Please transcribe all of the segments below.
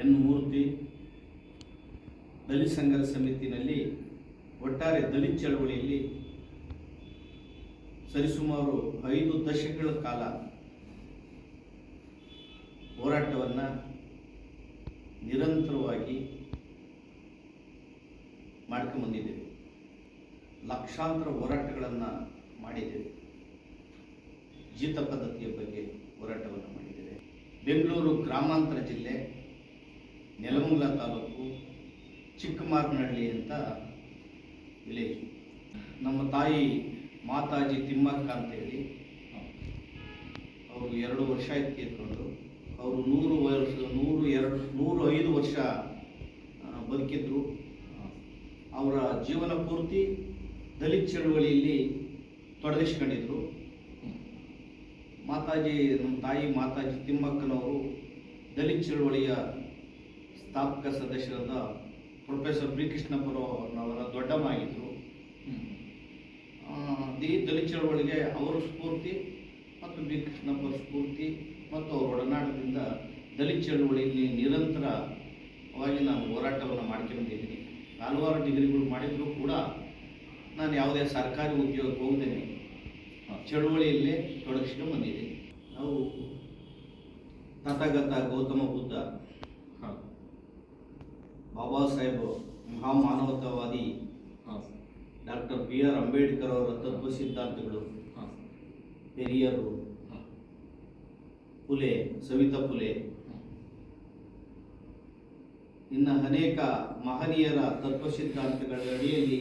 N ಮೂರ್ತಿ ದಲಿತ ಸಂಘದ ಸಮಿತಿನಲ್ಲಿ ಒಟ್ಟಾರೆ ದಲಿತ ಚಳವಳಿಯಲ್ಲಿ ಸರಿಸುಮಾರು ಐದು ದಶಕಗಳ ಕಾಲ ಹೋರಾಟವನ್ನು ನಿರಂತರವಾಗಿ ಮಾಡ್ಕೊಂಬಂದಿದ್ದೇವೆ ಲಕ್ಷಾಂತರ ಹೋರಾಟಗಳನ್ನು ಮಾಡಿದ್ದೇವೆ. ಜೀತ ಪದ್ಧತಿಯ ಬಗ್ಗೆ ಹೋರಾಟವನ್ನು ಮಾಡಿದ್ದೇವೆ. ಬೆಂಗಳೂರು ಗ್ರಾಮಾಂತರ ಜಿಲ್ಲೆ ನೆಲಮಂಗಲ ತಾಲೂಕು ಚಿಕ್ಕಮಾರನಹಳ್ಳಿ ಅಂತ ವಿಲೇಜ್ ನಮ್ಮ ತಾಯಿ ಮಾತಾಜಿ ತಿಮ್ಮಕ್ಕ ಅಂತೇಳಿ ಅವರು ಎರಡು ವರ್ಷ ಆಯ್ತು ತೀರ್ಕೊಂಡು ಅವರು ನೂರು ವರ್ಷ, ನೂರು ಎರಡು, ನೂರು ಐದು ವರ್ಷ ಬದುಕಿದ್ರು. ಅವರ ಜೀವನ ಪೂರ್ತಿ ದಲಿತ ಚಳುವಳಿಯಲ್ಲಿ ತೊಡಗಿಸ್ಕೊಂಡಿದ್ರು. ಮಾತಾಜಿ, ನಮ್ಮ ತಾಯಿ ಮಾತಾಜಿ ತಿಮ್ಮಕ್ಕನವರು ದಲಿತ ಚಳುವಳಿಯ ಸ್ಥಾಪಕ ಸದಸ್ಯರಾದ ಪ್ರೊಫೆಸರ್ ಬಿ ಕೃಷ್ಣಪ್ಪನವರ ದೊಡ್ಡಮ್ಮ ಆಗಿದ್ದರು ಈ ದಲಿತ ಚಳವಳಿಗೆ ಅವರ ಸ್ಫೂರ್ತಿ ಮತ್ತು ಬಿ ಕೃಷ್ಣಪ್ಪರ ಸ್ಫೂರ್ತಿ ಮತ್ತು ಅವರ ಒಡನಾಟದಿಂದ ದಲಿತ ಚಳವಳಿಯಲ್ಲಿ ನಿರಂತರವಾಗಿ ನಾನು ಹೋರಾಟವನ್ನು ಮಾಡ್ಕೊಂಡಿದ್ದೀನಿ ಹಲವಾರು ಡಿಗ್ರಿಗಳು ಮಾಡಿದರೂ ಕೂಡ ನಾನು ಯಾವುದೇ ಸರ್ಕಾರಿ ಉದ್ಯೋಗಕ್ಕೆ ಹೋಗ್ದೇನೆ. ಚಳುವಳಿಯಲ್ಲೇ ತೊಡಗಿಸ್ಕೊಂಡು ಬಂದಿದ್ದೀನಿ. ನಾವು ತಥಾಗತ ಗೌತಮ ಬುದ್ಧ ಬಾಬಾ ಸಾಹೇಬ್ ಮಹಾಮಾನವತಾವಾದಿ. ಡಾಕ್ಟರ್ ಬಿ ಆರ್ ಅಂಬೇಡ್ಕರ್ ಅವರ ತತ್ವ ಸಿದ್ಧಾಂತಗಳು. ಪೆರಿಯರು ಪುಲೆ ಸವಿತಾ ಪುಲೆ. ಇನ್ನು ಅನೇಕ ಮಹನೀಯರ ತತ್ವ ಸಿದ್ಧಾಂತಗಳ ಅಡಿಯಲ್ಲಿ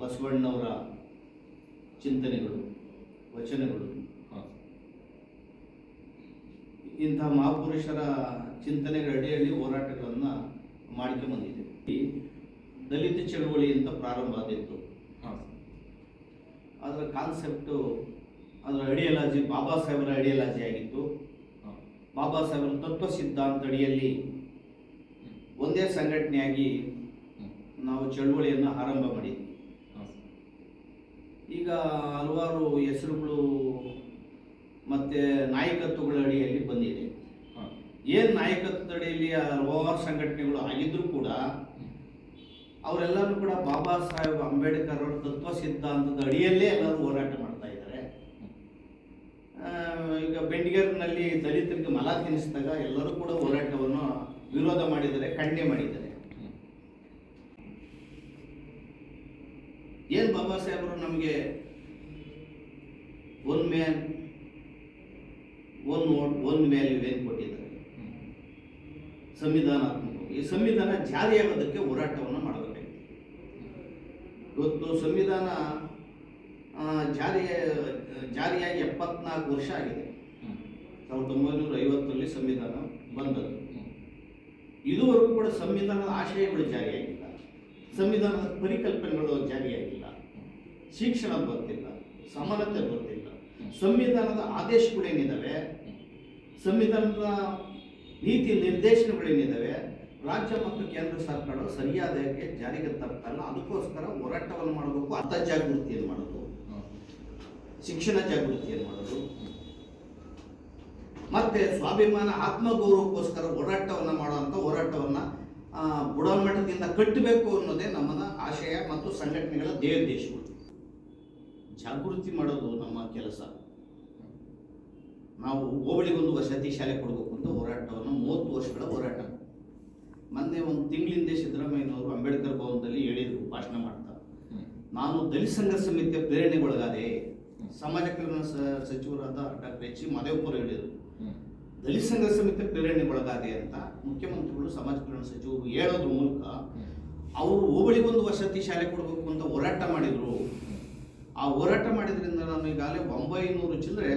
ಬಸವಣ್ಣವರ ಚಿಂತನೆಗಳು ವಚನಗಳು. ಇಂಥ ಮಹಾಪುರುಷರ ಚಿಂತನೆಗಳ ಅಡಿಯಲ್ಲಿ ಹೋರಾಟಗಳನ್ನು ಮಾಡ್ಕೊಂಬಂದಿದೆ ದಲಿತ ಚಳವಳಿ ಅಂತ ಪ್ರಾರಂಭ ಆದಿತ್ತು ಅದರ ಕಾನ್ಸೆಪ್ಟು ಅದರ ಐಡಿಯಾಲಜಿ ಬಾಬಾ ಸಾಹೇಬರ ಐಡಿಯಾಲಜಿ ಆಗಿತ್ತು. ಬಾಬಾ ಸಾಹೇಬರ ತತ್ವ ಸಿದ್ಧಾಂತ ಅಡಿಯಲ್ಲಿ ಒಂದೇ ಸಂಘಟನೆಯಾಗಿ ನಾವು ಚಳುವಳಿಯನ್ನು ಆರಂಭ ಮಾಡಿದ್ವಿ. ಈಗ ಹಲವಾರು ಹೆಸರುಗಳು ಮತ್ತು ನಾಯಕತ್ವಗಳ ಅಡಿಯಲ್ಲಿ ಬಂದಿದೆ. ಏನು ನಾಯಕತ್ವದಡಿಯಲ್ಲಿ ಹಲವಾರು ಸಂಘಟನೆಗಳು ಆಗಿದ್ರೂ ಕೂಡ ಅವರೆಲ್ಲರೂ ಕೂಡ ಬಾಬಾ ಸಾಹೇಬ್ ಅಂಬೇಡ್ಕರ್ ಅವರ ತತ್ವ ಸಿದ್ಧಾಂತದ ಅಡಿಯಲ್ಲೇ ಎಲ್ಲರೂ ಹೋರಾಟ ಮಾಡ್ತಾ ಇದ್ದಾರೆ. ಈಗ ಬೆಂಡಿಗೇರ್ನಲ್ಲಿ ದಲಿತರಿಗೆ ಮಲ ತಿನ್ನಿಸಿದಾಗ ಎಲ್ಲರೂ ಕೂಡ ಹೋರಾಟವನ್ನು ವಿರೋಧ ಮಾಡಿದ್ದಾರೆ, ಖಂಡನೆ ಮಾಡಿದ್ದಾರೆ. ಏನು ಬಾಬಾ ಸಾಹೇಬರು ನಮಗೆ one man one vote one value ಏನು ಕೊಟ್ಟಿದ್ದಾರೆ? ಸಂವಿಧಾನಾತ್ಮಕ. ಈ ಸಂವಿಧಾನ ಜಾರಿಯಾಗೋದಕ್ಕೆ ಹೋರಾಟವನ್ನು ಮಾಡಬೇಕಾಗಿದೆ ಇವತ್ತು ಸಂವಿಧಾನ ಜಾರಿಯ ಜಾರಿಯಾಗಿ ಎಪ್ಪತ್ನಾಲ್ಕು ವರ್ಷ ಆಗಿದೆ. ಸಾವಿರದ ಒಂಬೈನೂರ ಐವತ್ತರಲ್ಲಿ ಸಂವಿಧಾನ ಬಂದದ್ದು. ಇದುವರೆಗೂ ಕೂಡ ಸಂವಿಧಾನದ ಆಶಯಗಳು ಜಾರಿಯಾಗಿಲ್ಲ. ಸಂವಿಧಾನದ ಪರಿಕಲ್ಪನೆಗಳು ಜಾರಿಯಾಗಿಲ್ಲ. ಶಿಕ್ಷಣ ಬರ್ತಿಲ್ಲ, ಸಮಾನತೆ ಬರ್ತಿಲ್ಲ. ಸಂವಿಧಾನದ ಆದೇಶಗಳೇನಿದ್ದಾವೆ ಸಂವಿಧಾನದ ನೀತಿ ನಿರ್ದೇಶನಗಳೇನಿದ್ದಾವೆ ರಾಜ್ಯ ಮತ್ತು ಕೇಂದ್ರ ಸರ್ಕಾರ ಸರಿಯಾದ ಜಾರಿಗೆ ತರ್ತಲ್ಲ ಅದಕ್ಕೋಸ್ಕರ ಹೋರಾಟವನ್ನು ಮಾಡಬೇಕು. ಅರ್ಥ ಜಾಗೃತಿಯನ್ನು ಮಾಡೋದು ಶಿಕ್ಷಣ ಜಾಗೃತಿಯನ್ನು ಮಾಡೋದು ಮತ್ತೆ ಸ್ವಾಭಿಮಾನ, ಆತ್ಮಗೌರವಕ್ಕೋಸ್ಕರ ಹೋರಾಟವನ್ನು ಮಾಡುವಂಥ ಹೋರಾಟವನ್ನು ಬುಡಮಟ್ಟದಿಂದ ಕಟ್ಟಬೇಕು ಅನ್ನೋದೇ ನಮ್ಮನ ಆಶಯ ಮತ್ತು ಸಂಘಟನೆಗಳ ಧ್ಯೇಯೋದ್ದೇಶಗಳು ಜಾಗೃತಿ ಮಾಡೋದು ನಮ್ಮ ಕೆಲಸ. ನಾವು ಹೋಬಳಿಗೊಂದು ವಸತಿ ಶಾಲೆ ಕೊಡಬೇಕು ಅಂತ ಹೋರಾಟವನ್ನು ಮೂವತ್ತು ವರ್ಷಗಳ ಹೋರಾಟ. ಮೊನ್ನೆ ಒಂದು ತಿಂಗಳಿಂದ ಸಿದ್ದರಾಮಯ್ಯನವರು ಅಂಬೇಡ್ಕರ್ ಭವನದಲ್ಲಿ ಹೇಳಿದರು, ಭಾಷಣ ಮಾಡ್ತಾ. ನಾನು ದಲಿತ ಸಂಘ ಸಮಿತಿಯ ಪ್ರೇರಣೆಗೊಳಗಾದೆ. ಸಮಾಜ ಕಲ್ಯಾಣ ಸಚಿವರಾದ ಡಾಕ್ಟರ್ ಎಚ್ ಮಾದೇವಪುರ ಹೇಳಿದರು. ದಲಿತ ಸಂಘ ಸಮಿತಿಯ ಪ್ರೇರಣೆಗೊಳಗಾದೆ ಅಂತ ಮುಖ್ಯಮಂತ್ರಿಗಳು, ಸಮಾಜ ಕಲ್ಯಾಣ ಸಚಿವರು ಹೇಳೋದ್ರ ಮೂಲಕ ಅವರು ಹೋಬಳಿಗೊಂದು ವಸತಿ ಶಾಲೆ ಕೊಡಬೇಕು ಅಂತ ಹೋರಾಟ ಮಾಡಿದರು. ಆ ಹೋರಾಟ ಮಾಡಿದ್ರಿಂದ ನಾನು ಈಗಾಗಲೇ ಒಂಬೈನೂರು ಚಿಲ್ಲರೆ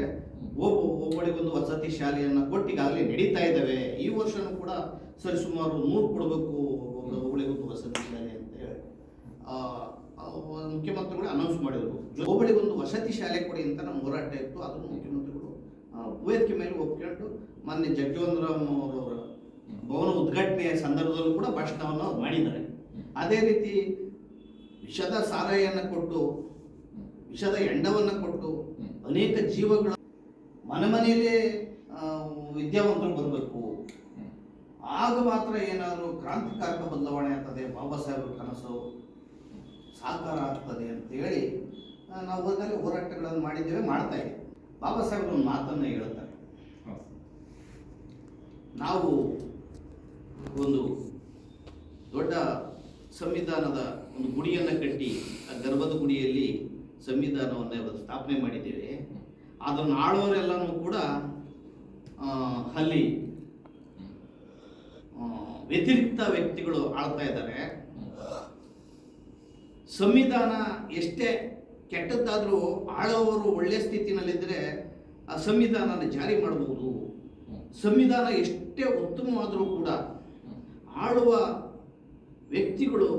ಹೋಬ ಒಬ್ಬಳಿಗೊಂದು ವಸತಿ ಶಾಲೆಯನ್ನು ಕೊಟ್ಟು ಈಗಾಗಲೇ ನಡೀತಾ ಇದ್ದಾವೆ. ಈ ವರ್ಷನೂ ಕೂಡ ಸರಿ ಸುಮಾರು ನೂರು ಕೊಡಬೇಕು ಒಬ್ಬಳಿಗೊಂದು ವಸತಿ ಶಾಲೆ ಅಂತ ಹೇಳಿ. ಮುಖ್ಯಮಂತ್ರಿಗಳು ಅನೌನ್ಸ್ ಮಾಡಿದರು. ಒಬ್ಬಳಿಗೊಂದು ವಸತಿ ಶಾಲೆ ಕೊಡಿ ಅಂತ ನಮ್ಮ ಹೋರಾಟ ಇತ್ತು. ಅದನ್ನು ಮುಖ್ಯಮಂತ್ರಿಗಳು ವೇದಿಕೆ ಮೇಲೆ ಒಪ್ಕೊಂಡು ಮೊನ್ನೆ ಜಗ್ಜೀವನರಾಮ್ ಅವರವರ ಭವನ ಉದ್ಘಾಟನೆಯ ಸಂದರ್ಭದಲ್ಲೂ ಕೂಡ ಭಾಷಣವನ್ನು ಮಾಡಿದ್ದಾರೆ. ಅದೇ ರೀತಿ ವಿಷದ ಸಾರಾಯನ್ನು ಕೊಟ್ಟು ವಿಷದ ಎಂಡವನ್ನು ಕೊಟ್ಟು ಅನೇಕ ಜೀವಗಳ ಮನೆ ಮನೆಯಲ್ಲೇ ವಿದ್ಯಾವಂತರು ಬರಬೇಕು. ಆಗ ಮಾತ್ರ ಏನಾದರೂ ಕ್ರಾಂತಿಕಾರಕ ಬದಲಾವಣೆ ಆಗ್ತದೆ, ಬಾಬಾ ಸಾಹೇಬ್ರ ಕನಸು ಸಾಕಾರ ಆಗ್ತದೆ ಅಂತೇಳಿ ನಾವು ಊರಿನಲ್ಲಿ ಹೋರಾಟಗಳನ್ನು ಮಾಡಿದ್ದೇವೆ, ಮಾಡ್ತಾ ಇದ್ದೆ ಬಾಬಾ ಸಾಹೇಬ್ರ ಒಂದು ಮಾತನ್ನು ಹೇಳ್ತಾರೆ ನಾವು ಒಂದು ದೊಡ್ಡ ಸಂವಿಧಾನದ ಒಂದು ಗುಡಿಯನ್ನು ಕಟ್ಟಿ, ಆ ಗರ್ಭದ ಗುಡಿಯಲ್ಲಿ ಸಂವಿಧಾನವನ್ನು ಸ್ಥಾಪನೆ ಮಾಡಿದ್ದೇವೆ. ಅದನ್ನು ಆಳೋರೆಲ್ಲನೂ ಕೂಡ ಅಲ್ಲಿ ವ್ಯತಿರಿಕ್ತ ವ್ಯಕ್ತಿಗಳು ಆಳ್ತಾ ಇದ್ದಾರೆ. ಸಂವಿಧಾನ ಎಷ್ಟೇ ಕೆಟ್ಟದ್ದಾದರೂ ಆಳೋರು ಒಳ್ಳೆ ಸ್ಥಿತಿನಲ್ಲಿದ್ದರೆ ಆ ಸಂವಿಧಾನನ ಜಾರಿ ಮಾಡಬಹುದು ಸಂವಿಧಾನ ಎಷ್ಟೇ ಉತ್ತಮವಾದರೂ ಕೂಡ ಆಳುವ ವ್ಯಕ್ತಿಗಳು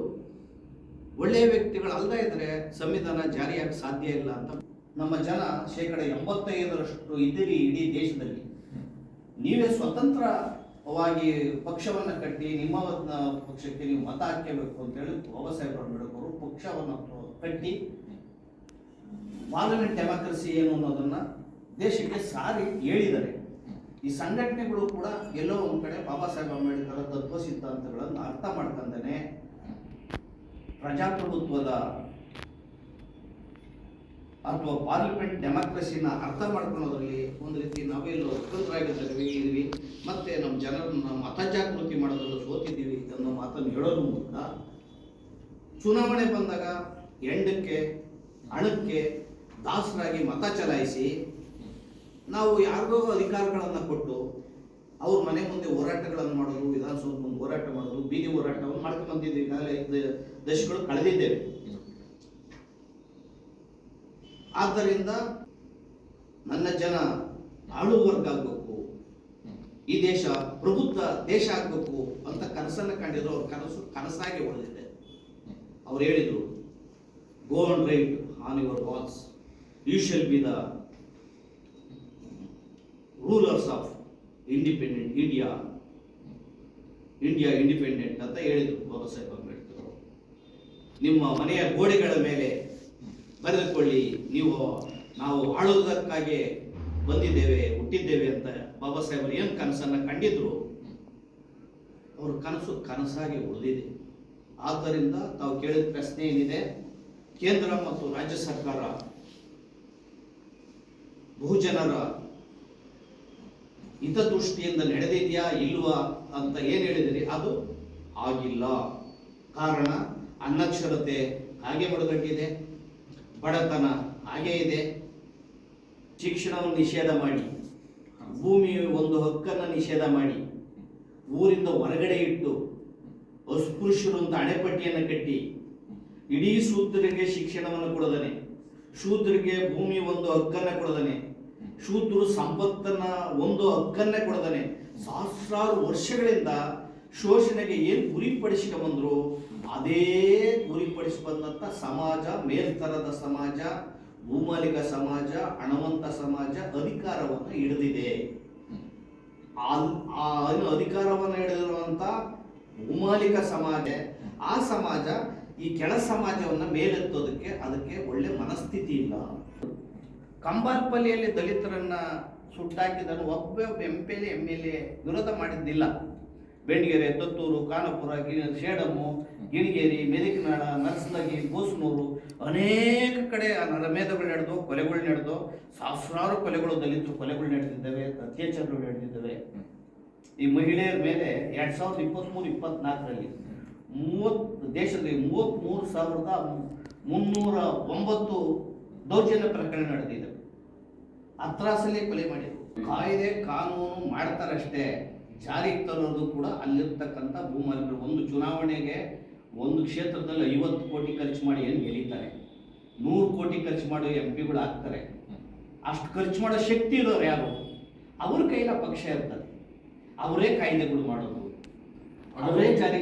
ಒಳ್ಳೆಯ ವ್ಯಕ್ತಿಗಳು ಅಲ್ಲದೇ ಇದ್ದರೆ ಸಂವಿಧಾನ ಜಾರಿಯಾಗಿ ಸಾಧ್ಯ ಇಲ್ಲ ಅಂತ ನಮ್ಮ ಜನ ಶೇಕಡ ಎಂಬತ್ತೈದರಷ್ಟು ಇದ್ದೀರಿ ಇಡೀ ದೇಶದಲ್ಲಿ. ನೀವೇ ಸ್ವತಂತ್ರವಾಗಿ ಪಕ್ಷವನ್ನು ಕಟ್ಟಿ ನಿಮ್ಮ ಪಕ್ಷಕ್ಕೆ ನೀವು ಮತ ಹಾಕಬೇಕು ಅಂತೇಳಿ ಬಾಬಾ ಸಾಹೇಬ್ ಅಂಬೇಡ್ಕರ್ ಪಕ್ಷವನ್ನು ಕಟ್ಟಿ, ಪಾರ್ಲಿಮೆಂಟ್ ಡೆಮಾಕ್ರಸಿ ಏನು ಅನ್ನೋದನ್ನ ದೇಶಕ್ಕೆ ಸಾರಿ ಹೇಳಿದ್ದಾರೆ. ಈ ಸಂಘಟನೆಗಳು ಕೂಡ ಎಲ್ಲೋ ಒಂದು ಕಡೆ ಬಾಬಾ ಸಾಹೇಬ್ ಅಂಬೇಡ್ಕರ್ ತತ್ವ ಸಿದ್ಧಾಂತಗಳನ್ನು ಅರ್ಥ ಮಾಡ್ಕೊಂಡೇನೆ. ಪ್ರಜಾಪ್ರಭುತ್ವದ ಅಥವಾ ಪಾರ್ಲಿಮೆಂಟ್ ಡೆಮಾಕ್ರಸಿನ ಅರ್ಥ ಮಾಡ್ಕೊಳ್ಳೋದ್ರಲ್ಲಿ ಒಂದು ರೀತಿ ನಾವೆಲ್ಲೋ ಸ್ವತಂತ್ರರಾಗಿದ್ದೀವಿ ಇದ್ವಿ ಮತ್ತೆ ನಮ್ಮ ಜನರನ್ನು ಮತ ಜಾಗೃತಿ ಮಾಡೋದ್ರಲ್ಲೂ ಸೋತಿದ್ದೀವಿ ಅನ್ನೋ ಮಾತನ್ನು ಹೇಳೋದ್ರ ಮೂಲಕ ಚುನಾವಣೆ ಬಂದಾಗ ಎಂಡಕ್ಕೆ, ಹಣಕ್ಕೆ ದಾಸರಾಗಿ ಮತ ಚಲಾಯಿಸಿ ನಾವು ಯಾರಿಗೋ ಅಧಿಕಾರಗಳನ್ನು ಕೊಟ್ಟು ಅವ್ರ ಮನೆ ಮುಂದೆ ಹೋರಾಟಗಳನ್ನು ಮಾಡೋದು ವಿಧಾನಸೌಧ ಮುಂದೆ ಹೋರಾಟ ಮಾಡೋದು, ಬೀದಿ ಹೋರಾಟವನ್ನು ಮಾಡ್ಕೊಂಡು ಬಂದಿದ್ದೀವಿ. ಈಗಾಗಲೇ ಐದು ದಶಕಗಳು ಕಳೆದಿದ್ದೇವೆ. ಆದ್ದರಿಂದ ನನ್ನ ಜನ ಆಳು ವರ್ಗ ಆಗಬೇಕು. ಈ ದೇಶ ಪ್ರಬುದ್ಧ ದೇಶ ಆಗಬೇಕು ಅಂತ ಕನಸನ್ನು ಕಂಡಿದ್ರು. ಅವ್ರ ಕನಸು ಕನಸಾಗಿ ಉಳಿದಿದೆ. ಅವ್ರು ಹೇಳಿದ್ರು go and write on your walls you shall be the rulers of independent India India independent ಅಂತ ಹೇಳಿದರು ಬಾಬಾ ಸಾಹೇಬ್ ಅಂಬೇಡ್ಕರ್ ನಿಮ್ಮ ಮನೆಯ ಗೋಡೆಗಳ ಮೇಲೆ ಬರೆದುಕೊಳ್ಳಿ ನೀವು ನಾವು ಆಳುವುದಕ್ಕಾಗಿ ಬಂದಿದ್ದೇವೆ, ಹುಟ್ಟಿದ್ದೇವೆ ಅಂತ ಬಾಬಾ ಸಾಹೇಬರು ಏನು ಕನಸನ್ನ ಕಂಡಿದ್ರು? ಅವ್ರ ಕನಸು ಕನಸಾಗಿ ಉಳಿದಿದೆ. ಆದ್ದರಿಂದ ತಾವು ಕೇಳಿದ ಪ್ರಶ್ನೆ ಏನಿದೆ? ಕೇಂದ್ರ ಮತ್ತು ರಾಜ್ಯ ಸರ್ಕಾರ ಬಹುಜನರ ಹಿತದೃಷ್ಟಿಯಿಂದ ನಡೆದಿದೆಯಾ, ಇಲ್ವಾ ಅಂತ ಏನು ಹೇಳಿದಿರಿ? ಅದು ಆಗಿಲ್ಲ. ಕಾರಣ ಅನಕ್ಷರತೆ, ಹಾಗೆ ಮಡುಗಟ್ಟಿದೆ ಬಡತನ ಹಾಗೇ ಇದೆ. ಶಿಕ್ಷಣವನ್ನು ನಿಷೇಧ ಮಾಡಿ. ಭೂಮಿ ಒಂದು ಹಕ್ಕನ್ನು ನಿಷೇಧ ಮಾಡಿ. ಊರಿಂದ ಹೊರಗಡೆ ಇಟ್ಟು ಅಸ್ಪೃಶ್ಯರು ಅಂತ ಅಣೆಪಟ್ಟಿಯನ್ನು ಕಟ್ಟಿ. ಇಡೀ ಶೂದ್ರರಿಗೆ ಶಿಕ್ಷಣವನ್ನು ಕೊಡದನೆ. ಶೂದ್ರಿಗೆ ಭೂಮಿ ಒಂದು ಹಕ್ಕನ್ನ ಕೊಡದನೆ. ಶೂದ್ರರು ಸಂಪತ್ತನ್ನ ಒಂದು ಹಕ್ಕನ್ನೇ ಕೊಡದನೆ. ಸಹಸ್ರಾರು ವರ್ಷಗಳಿಂದ ಶೋಷಣೆಗೆ ಏನು ಗುರಿಪಡಿಸಿಕೊಂಡ್ರು ಅದೇ ಗುರಿಪಡಿಸಿ ಬಂದಂತ ಸಮಾಜ, ಮೇಲ್ತರದ ಸಮಾಜ, ಭೂಮಾಲಿಕ ಸಮಾಜ, ಹಣವಂತ ಸಮಾಜ ಅಧಿಕಾರವನ್ನು ಹಿಡಿದಿದೆ. ಆ- ಅಧಿಕಾರವನ್ನು ಹಿಡಿದಿರುವಂತ ಭೂಮಾಲಿಕ ಸಮಾಜ, ಆ ಸಮಾಜ ಈ ಕೆಳ ಸಮಾಜವನ್ನು ಮೇಲೆತ್ತೋದಕ್ಕೆ ಅದಕ್ಕೆ ಒಳ್ಳೆ ಮನಸ್ಥಿತಿ ಇಲ್ಲ. ಕಂಬಾತ್ಪಲ್ಲಿಯಲ್ಲಿ ದಲಿತರನ್ನ ಸುಟ್ಟಾಕಿದನು ಒಬ್ಬ M P L M L A ವಿರೋಧ ಮಾಡಿದ್ದಿಲ್ಲ. ಬೆಂಡಿಗೆರೆ, ತತ್ತೂರು ಕಾನಪುರ ಶೇಡಮ್ಮು ಸೇಡಮು ಗಿಣಿಗೇರಿ ಮೆದಿಕನಾಳ ನರ್ಸಲಗಿ ಗೋಸ್ನೂರು ಅನೇಕ ಕಡೆ ಆ ನರಮೇಧಗಳು ನಡೆದು, ಕೊಲೆಗಳು ನಡೆದು, ಸಾವಿರಾರು ಕೊಲೆಗಳು ದಲಿತರು ಕೊಲೆಗಳು ನಡೆದಿದ್ದಾವೆ, ಅತ್ಯಾಚಾರಗಳು ನಡೆದಿದ್ದಾವೆ. ಈ ಮಹಿಳೆಯರ ಮೇಲೆ ಎರಡ್ ಸಾವಿರದ ಇಪ್ಪತ್ತ್ಮೂರು ಇಪ್ಪತ್ನಾಲ್ಕರಲ್ಲಿ ಮೂವತ್ತು ದೇಶದಲ್ಲಿ ಮೂವತ್ತ್ಮೂರು ಸಾವಿರದ ಮುನ್ನೂರ ಒಂಬತ್ತು ದೌರ್ಜನ್ಯ ಪ್ರಕರಣ ನಡೆದಿದೆ. ಅತ್ರಾಸಲ್ಲಿ ಕೊಲೆ ಮಾಡಿದ್ರು. ಕಾಯ್ದೆ, ಕಾನೂನು ಮಾಡ್ತಾರಷ್ಟೇ. ಜಾರಿಗೆ ತರೋದು ಕೂಡ ಅಲ್ಲಿರ್ತಕ್ಕಂಥ ಭೂಮಾಲಿಕರು. ಒಂದು ಚುನಾವಣೆಗೆ ಒಂದು ಕ್ಷೇತ್ರದಲ್ಲಿ ಐವತ್ತು ಕೋಟಿ ಖರ್ಚು ಮಾಡಿ ಏನು ಗೆಲೀತಾರೆ ನೂರು ಕೋಟಿ ಖರ್ಚು ಮಾಡೋ ಎಂ ಪಿಗಳು ಆಗ್ತಾರೆ. ಅಷ್ಟು ಖರ್ಚು ಮಾಡೋ ಶಕ್ತಿ ಇರೋರು ಯಾರು? ಅವ್ರ ಕೈಲ ಪಕ್ಷ ಇರ್ತದೆ. ಅವರೇ ಕಾಯ್ದೆಗಳು ಮಾಡೋದು. ಅವರೇ ಜಾರಿ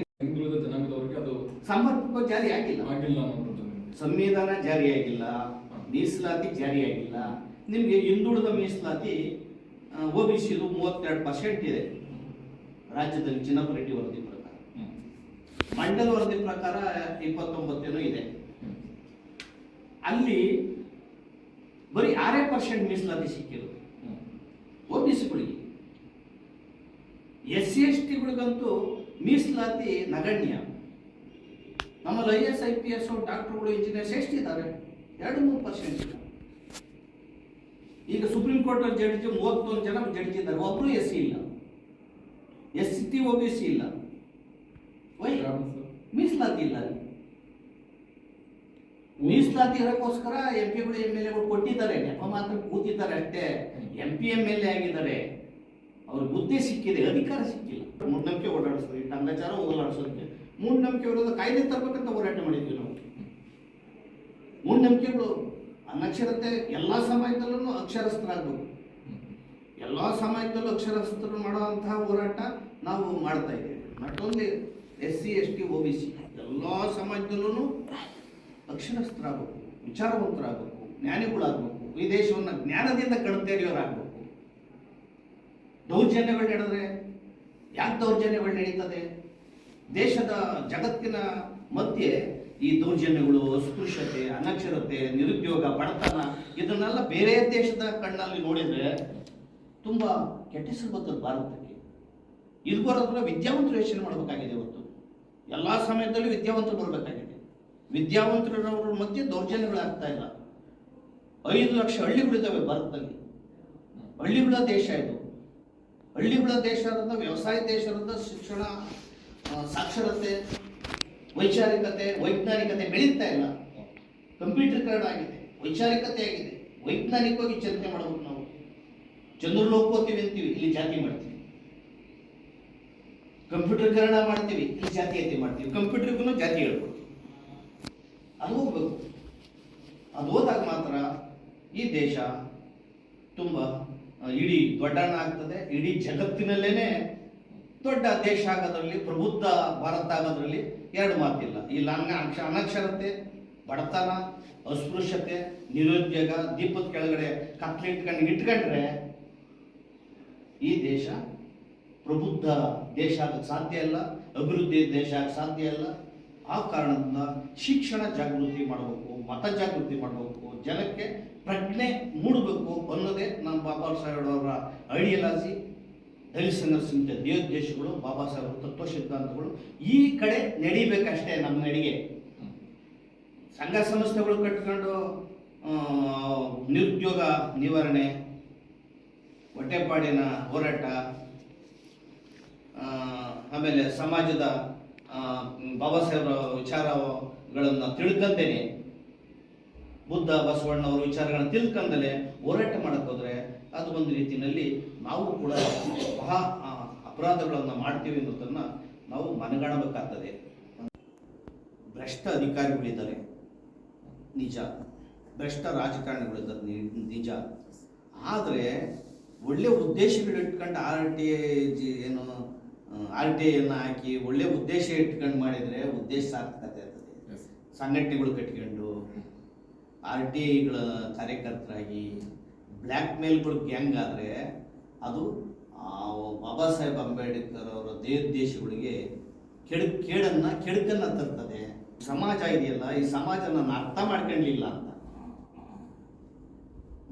ಅದು ಸಮರ್ಪಕ ಜಾರಿ ಆಗಿಲ್ಲ. ಆಗಿಲ್ಲ ಸಂವಿಧಾನ ನಿಮ್ಗೆ. ಆಗಿಲ್ಲ. ಮೀಸಲಾತಿ ಜಾರಿ ಜಾರಿಯಾಗಿಲ್ಲ ನಿಮಗೆ ಹಿಂದುಳಿದ ಮೀಸಲಾತಿ ಒ ಬಿ ಸಿದು ಮೂವತ್ತೆರಡು ಪರ್ಸೆಂಟ್ ಇದೆ. ರಾಜ್ಯದಲ್ಲಿ ಚಿನ್ನಪ್ಪ ರೆಡ್ಡಿ ವರದಿ ಪ್ರಕಾರ. ಮಂಡಲ ವರದಿ ಪ್ರಕಾರ ಇಪ್ಪತ್ತೊಂಬತ್ತೇನೋ ಇದೆ. ಅಲ್ಲಿ ಬರೀ ಆರೇ ಪರ್ಸೆಂಟ್ ಮೀಸಲಾತಿ ಸಿಕ್ಕಿರೋದು. ಒ ಬಿ ಸಿಗಳಿಗೆ ಎಸ್ ಸಿ ಎಸ್ ಟಿಗಳಿಗಂತೂ ಮೀಸಲಾತಿ ನಗಣ್ಯ. ನಮ್ಮಲ್ಲಿ I S, I P S, ಡಾಕ್ಟರ್ಗಳು, ಇಂಜಿನಿಯರ್ಸ್ ಎಷ್ಟಿದ್ದಾರೆ? ಎರಡು ಮೂರು ಪರ್ಸೆಂಟ್ ಈಗ ಸುಪ್ರೀಂ ಕೋರ್ಟ್ ಜಡ್ಜ್ ಮೂವತ್ತೊಂದು ಜನ ಜಡ್ಜ್ ಇದ್ದಾರೆ. ಒಬ್ಬರು ಎಸ್ ಸಿ ಇಲ್ಲ. S T, O, B, C ಇಲ್ಲ. ಕಾರಣ ಮೀಸಲಾತಿ ಇರೋಕ್ಕೋಸ್ಕರ ಎಂ ಪಿಗಳು ಎಂ ಎಲ್ ಎಗಳು ಕೊಟ್ಟಿದ್ದಾರೆ. ನೆಪ ಮಾತ್ರ ಕೂತಿದ್ದಾರೆ ಅಷ್ಟೇ. M P M L A ಆಗಿದ್ದಾರೆ. ಅವ್ರಿಗೆ ಬುದ್ಧಿ ಸಿಕ್ಕಿದೆ ಅಧಿಕಾರ ಸಿಕ್ಕಿಲ್ಲ. ಮೂಢನಂಬಿಕೆ ಓಡಾಡಿಸೋದು ಈ ಟಂಗಾಚಾರ ಹೋಗಲಾಡಿಸೋದಕ್ಕೆ. ಮೂಢನಂಬಿಕೆ ವಿರೋಧ ಕಾಯ್ದೆ ತರಬೇಕಂತ ಹೋರಾಟ ಮಾಡಿದ್ವಿ ನಾವು. ಮೂಢನಂಬಿಕೆಗಳು ಅನಕ್ಷರತೆ ಎಲ್ಲ ಸಮಯದಲ್ಲೂ ಅಕ್ಷರಸ್ಥರಾಗಬೇಕು. ಎಲ್ಲ ಸಮಯದಲ್ಲೂ ಅಕ್ಷರಸ್ಥರು ಮಾಡುವಂತಹ ಹೋರಾಟ ನಾವು ಮಾಡ್ತಾ ಇದ್ದೇವೆ. ಮತ್ತೊಂದು S C S T, O B C, ಎಲ್ಲ ಸಮಾಜದಲ್ಲೂ ಅಕ್ಷರಸ್ಥರಾಗಬೇಕು ವಿಚಾರವಂತರಾಗಬೇಕು, ಜ್ಞಾನಿಗಳಾಗಬೇಕು, ಈ ದೇಶವನ್ನು ಜ್ಞಾನದಿಂದ ಕಣ್ತೇರಿಯವರಾಗಬೇಕು ದೌರ್ಜನ್ಯಗಳು ನಡೆದ್ರೆ ಯಾಕೆ ದೌರ್ಜನ್ಯಗಳು ನಡೀತದೆ? ದೇಶದ ಜಗತ್ತಿನ ಮಧ್ಯೆ ಈ ದೌರ್ಜನ್ಯಗಳು, ಅಸ್ಪೃಶ್ಯತೆ, ಅನಕ್ಷರತೆ, ನಿರುದ್ಯೋಗ, ಬಡತನ, ಇದನ್ನೆಲ್ಲ ಬೇರೆ ದೇಶದ ಕಣ್ಣಲ್ಲಿ ನೋಡಿದ್ರೆ ತುಂಬಾ ಕೆಟ್ಟ ಭಾರತಕ್ಕೆ. ಇದು ಬರೋದ್ರ ವಿದ್ಯಾವಂತರು ಯೋಚನೆ ಮಾಡಬೇಕಾಗಿದೆ ಇವತ್ತು. ಎಲ್ಲ ಸಮಯದಲ್ಲೂ ವಿದ್ಯಾವಂತರು ಬರಬೇಕಾಗಿದೆ. ವಿದ್ಯಾವಂತರವರ ಮಧ್ಯೆ ದೌರ್ಜನ್ಯಗಳಾಗ್ತಾ ಇಲ್ಲ. ಐದು ಲಕ್ಷ ಹಳ್ಳಿಗಳಿದ್ದಾವೆ ಭಾರತದಲ್ಲಿ. ಹಳ್ಳಿಗಳ ದೇಶ ಇದು. ಹಳ್ಳಿಗಳ ದೇಶ ಅಂತ ವ್ಯವಸಾಯ ದೇಶ ಅಂತ ಶಿಕ್ಷಣ ಸಾಕ್ಷರತೆ, ವೈಚಾರಿಕತೆ, ವೈಜ್ಞಾನಿಕತೆ ಬೆಳೀತಾ ಇಲ್ಲ. ಕಂಪ್ಯೂಟರ್ಕರಣ ಆಗಿದೆ. ವೈಚಾರಿಕತೆ ಆಗಿದೆ. ವೈಜ್ಞಾನಿಕವಾಗಿ ಚಿಂತನೆ ಮಾಡಬೇಕು ನಾವು. ಚಂದ್ರಲೋಕ ಹೋಗ್ತೀವಿ ಅಂತೀವಿ. ಇಲ್ಲಿ ಜಾತಿ ಮಾಡ್ತೀವಿ. ಕಂಪ್ಯೂಟರ್ಕರಣ ಮಾಡ್ತೀವಿ, ಇಲ್ಲಿ ಜಾತೀಯತೆ ಮಾಡ್ತೀವಿ. ಕಂಪ್ಯೂಟರ್ಗೂ ಜಾತಿ ಹೇಳ್ಕೊಡ್ತೀವಿ. ಅದು ಹೋಗ್ಬೇಕು. ಅದು ಹೋದಾಗ ಮಾತ್ರ ಈ ದೇಶ ತುಂಬ ಇಡೀ ದೊಡ್ಡಣ್ಣ ಆಗ್ತದೆ, ಇಡೀ ಜಗತ್ತಿನಲ್ಲೇನೆ ದೊಡ್ಡ ದೇಶ ಆಗೋದ್ರಲ್ಲಿ, ಪ್ರಬುದ್ಧ ಭಾರತ ಆಗೋದ್ರಲ್ಲಿ ಎರಡು ಮಾತಿಲ್ಲ. ಇಲ್ಲ ಅನ್ನ ಅಕ್ಷ ಅನಕ್ಷರತೆ, ಬಡತನ, ಅಸ್ಪೃಶ್ಯತೆ, ನಿರುದ್ಯೋಗ, ದೀಪದ ಕೆಳಗಡೆ ಕತ್ಲೆ ಇಟ್ಕೊಂಡು ಇಟ್ಕೊಂಡ್ರೆ ಈ ದೇಶ ಪ್ರಬುದ್ಧ ದೇಶ ಆಗಕ್ಕೆ ಸಾಧ್ಯ ಇಲ್ಲ, ಅಭಿವೃದ್ಧಿ ದೇಶ ಆಗಕ್ಕೆ ಸಾಧ್ಯ ಇಲ್ಲ. ಆ ಕಾರಣದಿಂದ ಶಿಕ್ಷಣ ಜಾಗೃತಿ ಮಾಡಬೇಕು, ಮತ ಜಾಗೃತಿ ಮಾಡಬೇಕು, ಜನಕ್ಕೆ ಪ್ರಜ್ಞೆ ಮೂಡಬೇಕು ಅನ್ನೋದೇ ನಮ್ಮ ಬಾಬಾ ಸಾಹೇಬ್ ಅವರ ಐಡಿಯಲಾಜಿ. ದಲಿತ ಸಂಘ ಸಮಿತಿಯ ದೇವೋದ್ದೇಶಗಳು ಬಾಬಾ ಸಾಹೇಬ್ ತತ್ವ ಸಿದ್ಧಾಂತಗಳು ಈ ಕಡೆ ನಡಿಬೇಕಷ್ಟೇ ನಮ್ಮ ನಡಿಗೆ. ಸಂಘ ಸಂಸ್ಥೆಗಳು ಕಟ್ಕೊಂಡು ನಿರುದ್ಯೋಗ ನಿವಾರಣೆ, ಹೊಟ್ಟೆಪಾಡಿನ ಹೋರಾಟ ಆಮೇಲೆ ಸಮಾಜದ ಬಾಬಾ ಸಾಹೇಬ್ರ ವಿಚಾರಗಳನ್ನು ತಿಳ್ಕಂತೇನೆ. ಬುದ್ಧ ಬಸವಣ್ಣವರ ವಿಚಾರಗಳನ್ನ ತಿಳ್ಕಂದಲೆ ಹೋರಾಟ ಮಾಡಕ್ಕೆ ಹೋದ್ರೆ ಅದು ಒಂದು ರೀತಿಯಲ್ಲಿ ನಾವು ಕೂಡ ಮಹಾ ಅಪರಾಧಗಳನ್ನು ಮಾಡ್ತೀವಿ ಅನ್ನೋದನ್ನು ನಾವು ಮನಗಾಣಬೇಕಾಗ್ತದೆ. ಭ್ರಷ್ಟ ಅಧಿಕಾರಿಗಳಿದ್ದಾರೆ. ನಿಜ. ಭ್ರಷ್ಟ ರಾಜಕಾರಣಿಗಳಿದ್ದಾರೆ ನಿಜ. ಆದರೆ ಒಳ್ಳೆ ಉದ್ದೇಶಗಳಿಟ್ಕೊಂಡು ಆರ್ ಟಿ ಏನು ಆರ್ ಟಿ ಐಯನ್ನು ಹಾಕಿ ಒಳ್ಳೆ ಉದ್ದೇಶ ಇಟ್ಕೊಂಡು ಮಾಡಿದರೆ ಉದ್ದೇಶ ಸಾರ್ಥಕತೆ ಇರ್ತದೆ. ಸಂಘಟನೆಗಳು ಕಟ್ಕೊಂಡು ಆರ್ ಟಿ ಐಗಳ ಕಾರ್ಯಕರ್ತರಾಗಿ ಬ್ಲ್ಯಾಕ್ ಮೇಲ್ಗಳು ಗ್ಯಾಂಗ್ ಆದರೆ ಅದು ಬಾಬಾ ಸಾಹೇಬ್ ಅಂಬೇಡ್ಕರ್ ಅವರ ದೇಶಗಳಿಗೆ ಕೆಡ್ ಕೇಡನ್ನ ಕೆಡುಕನ್ನು ತರ್ತದೆ. ಸಮಾಜ ಇದೆಯಲ್ಲ ಈ ಸಮಾಜ ನಾನು ಅರ್ಥ ಮಾಡ್ಕೊಂಡಿಲ್ಲ ಅಂತ.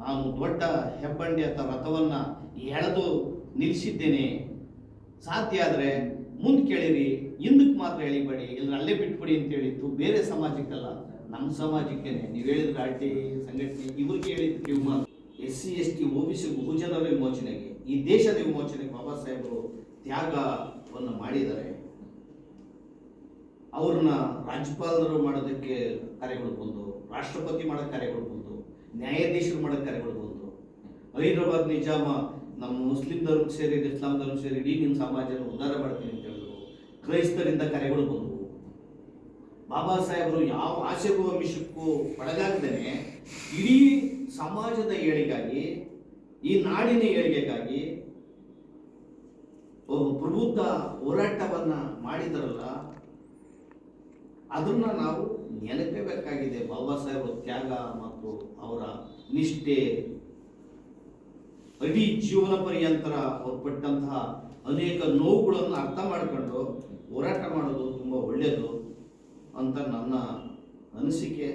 ನಾನು ದೊಡ್ಡ ಹೆಬ್ಬಂಡಿ ಅಥವಾ ರಥವನ್ನು ಎಳೆದು ನಿಲ್ಲಿಸಿದ್ದೇನೆ ಸಾಧ್ಯ ಆದರೆ ಮುಂದೆ ಕೇಳಿರಿ ಹಿಂದಕ್ಕೆ ಮಾತ್ರ ಹೇಳಿಬೇಡಿ ಇಲ್ಲ ಅಲ್ಲೇ ಬಿಟ್ಬಿಡಿ ಅಂತ ಹೇಳಿದ್ದು ಬೇರೆ ಸಮಾಜಕ್ಕಲ್ಲ ನಮ್ಮ ಸಮಾಜಕ್ಕೇನೆ. ನೀವು ಹೇಳಿದ್ರೆ ಆರ್ಟಿ ಸಂಘಟನೆ, ಇವ್ರಿಗೆ ಹೇಳಿದ್ದು ಕಿವು ಮಾತು S C S T O B C ಬಹುಜನರ ವಿಮೋಚನೆಗೆ, ಈ ದೇಶದ ವಿಮೋಚನೆಗೆ ಬಾಬಾ ಸಾಹೇಬರು ತ್ಯಾಗವನ್ನು ಮಾಡಿದ್ದಾರೆ. ಅವ್ರನ್ನ ರಾಜ್ಯಪಾಲರು ಮಾಡೋದಕ್ಕೆ ಕಾರ್ಯಗಳು ಬಂದು, ರಾಷ್ಟ್ರಪತಿ ಮಾಡೋಕ್ಕೆ ಕಾರ್ಯಗಳು ಬಂದು, ನ್ಯಾಯಾಧೀಶರು ಮಾಡೋಕ್ಕೆ ಕಾರ್ಯಗಳು ಬಂದು, ಹೈದರಾಬಾದ್ ನಿಜಾಮ ನಮ್ಮ ಮುಸ್ಲಿಂ ಧರ್ಮಕ್ಕೆ ಸೇರಿ ಇಸ್ಲಾಂ ಧರ್ಮ ಸೇರಿ ಇಡೀ ನಿಮ್ಮ ಸಮಾಜನ ಉದ್ಧಾರ ಮಾಡ್ತೀನಿ ಅಂತ ಹೇಳಿದ್ರು. ಕ್ರೈಸ್ತರಿಂದ ಕರೆಗಳು ಬಂದವು. ಬಾಬಾ ಸಾಹೇಬರು ಯಾವ ಆಸೆಗೂ ಅಮಿಷಕ್ಕೂ ಒಳಗಾಗ್ದೇನೆ ಇಡೀ ಸಮಾಜದ ಏಳಿಗಾಗಿ ಈ ನಾಡಿನ ಏಳಿಗೆಗಾಗಿ ಒಬ್ಬ ಪ್ರಬುದ್ಧ ಹೋರಾಟವನ್ನ ಮಾಡಿದ್ರಲ್ಲ, ಅದನ್ನ ನಾವು ನೆನಪಬೇಕಾಗಿದೆ ಬಾಬಾ ಸಾಹೇಬರ ತ್ಯಾಗ ಮತ್ತು ಅವರ ನಿಷ್ಠೆ ಇಡೀ ಜೀವನ ಪರ್ಯಂತರ ಅವ್ರು ಅನೇಕ ನೋವುಗಳನ್ನು ಅರ್ಥ ಮಾಡಿಕೊಂಡು ಹೋರಾಟ ಮಾಡೋದು ತುಂಬ ಒಳ್ಳೆಯದು ಅಂತ ನನ್ನ ಅನಿಸಿಕೆ.